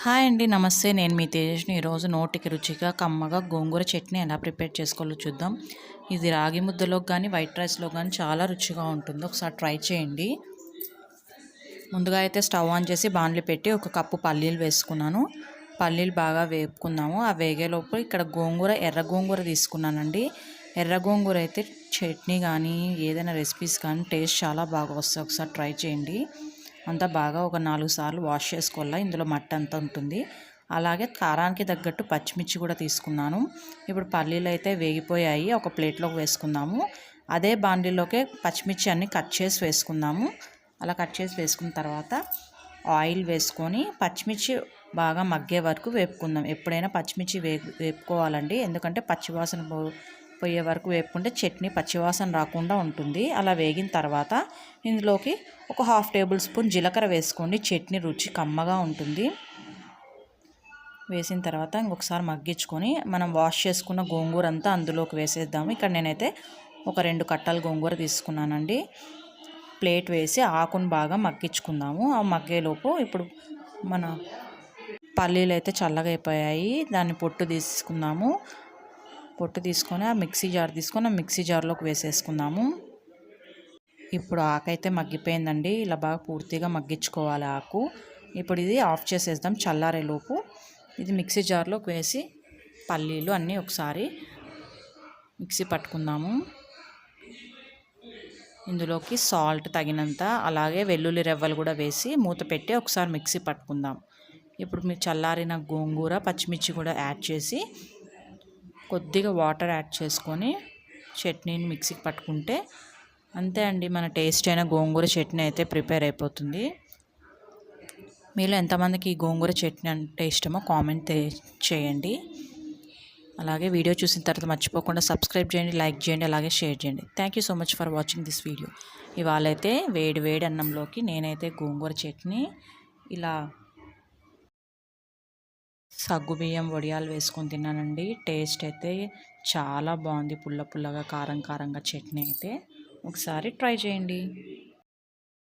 Hi అండి నమస్తే. నేను మీ తేజస్ని ఈరోజు నోటికి రుచిగా కమ్మగా గోంగూర చట్నీ ఎలా ప్రిపేర్ చేసుకోవాలో చూద్దాం. ఇది రాగి ముద్దలోకి కానీ వైట్ రైస్లో కానీ చాలా రుచిగా ఉంటుంది. ఒకసారి ట్రై చేయండి. ముందుగా అయితే స్టవ్ ఆన్ చేసి బాణలి పెట్టి ఒక కప్పు పల్లీలు వేసుకున్నాను. పల్లీలు బాగా వేపుకున్నాము ఆ వేగేలోపు ఇక్కడ గోంగూర ఎర్ర గోంగూర తీసుకున్నానండి. ఎర్ర గోంగూర అయితే చట్నీ కానీ ఏదైనా రెసిపీస్ కానీ టేస్ట్ చాలా బాగా వస్తాయి. ఒకసారి ట్రై చేయండి. అంతా బాగా ఒక నాలుగు సార్లు వాష్ చేసుకోవాలా. ఇందులో మట్టి అంతా ఉంటుంది. అలాగే కారానికి తగ్గట్టు పచ్చిమిర్చి కూడా తీసుకున్నాను. ఇప్పుడు పల్లీలు అయితే వేగిపోయాయి. ఒక ప్లేట్లోకి వేసుకుందాము. అదే బాండీలోకి పచ్చిమిర్చి అన్ని కట్ చేసి వేసుకుందాము. అలా కట్ చేసి వేసుకున్న తర్వాత ఆయిల్ వేసుకొని పచ్చిమిర్చి బాగా మగ్గే వరకు వేపుకుందాం. ఎప్పుడైనా పచ్చిమిర్చి వే వేపుకోవాలండి. ఎందుకంటే పచ్చివాసన పోయే వరకు వేపుకుంటే చట్నీ పచ్చివాసన రాకుండా ఉంటుంది. అలా వేగిన తర్వాత ఇందులోకి ఒక హాఫ్ టేబుల్ స్పూన్ జీలకర్ర వేసుకోండి. చట్నీ రుచి కమ్మగా ఉంటుంది. వేసిన తర్వాత ఇంకొకసారి మగ్గించుకొని మనం వాష్ చేసుకున్న గోంగూర అంతా అందులోకి వేసేద్దాము. ఇక్కడ నేనైతే ఒక రెండు కట్టలు గోంగూర తీసుకున్నానండి. ప్లేట్ వేసి ఆకును బాగా మగ్గించుకుందాము. ఆ మగ్గేలోపు ఇప్పుడు మన పల్లీలు అయితే చల్లగా అయిపోయాయి. దాన్ని పొట్టు తీసుకుందాము. పొట్టు తీసుకొని ఆ మిక్సీ జార్ తీసుకొని ఆ మిక్సీ జార్లోకి వేసేసుకుందాము. ఇప్పుడు ఆకు అయితే మగ్గిపోయిందండి. ఇలా బాగా పూర్తిగా మగ్గించుకోవాలి ఆకు. ఇప్పుడు ఇది ఆఫ్ చేసేద్దాం చల్లారేలోపు. ఇది మిక్సీ జార్లోకి వేసి పల్లీలు అన్నీ ఒకసారి మిక్సీ పట్టుకుందాము. ఇందులోకి సాల్ట్ తగినంత అలాగే వెల్లుల్లి రెవ్వలు కూడా వేసి మూత పెట్టి ఒకసారి మిక్సీ పట్టుకుందాం. ఇప్పుడు మీరు చల్లారిన గోంగూర పచ్చిమిర్చి కూడా యాడ్ చేసి కొద్దిగా వాటర్ యాడ్ చేసుకొని చట్నీని మిక్సీకి పట్టుకుంటే అంతే అండి మన టేస్ట్ అయిన గోంగూర చట్నీ అయితే ప్రిపేర్ అయిపోతుంది. మీలో ఎంతమందికి ఈ గోంగూర చట్నీ అంటే ఇష్టమో కామెంట్ చేయండి. అలాగే వీడియో చూసిన తర్వాత మర్చిపోకుండా సబ్స్క్రైబ్ చేయండి లైక్ చేయండి అలాగే షేర్ చేయండి. Thank you so much for watching this video ఇవాళ అయితే వేడి వేడి అన్నంలోకి నేనైతే గోంగూర చట్నీ ఇలా సగ్గుబియ్యం వడియాలు వేసుకొని తిన్నానండి. టేస్ట్ అయితే చాలా బాగుంది. పుల్ల పుల్లగా కారం కారంగా చట్నీ అయితే. ఒకసారి ట్రై చేయండి.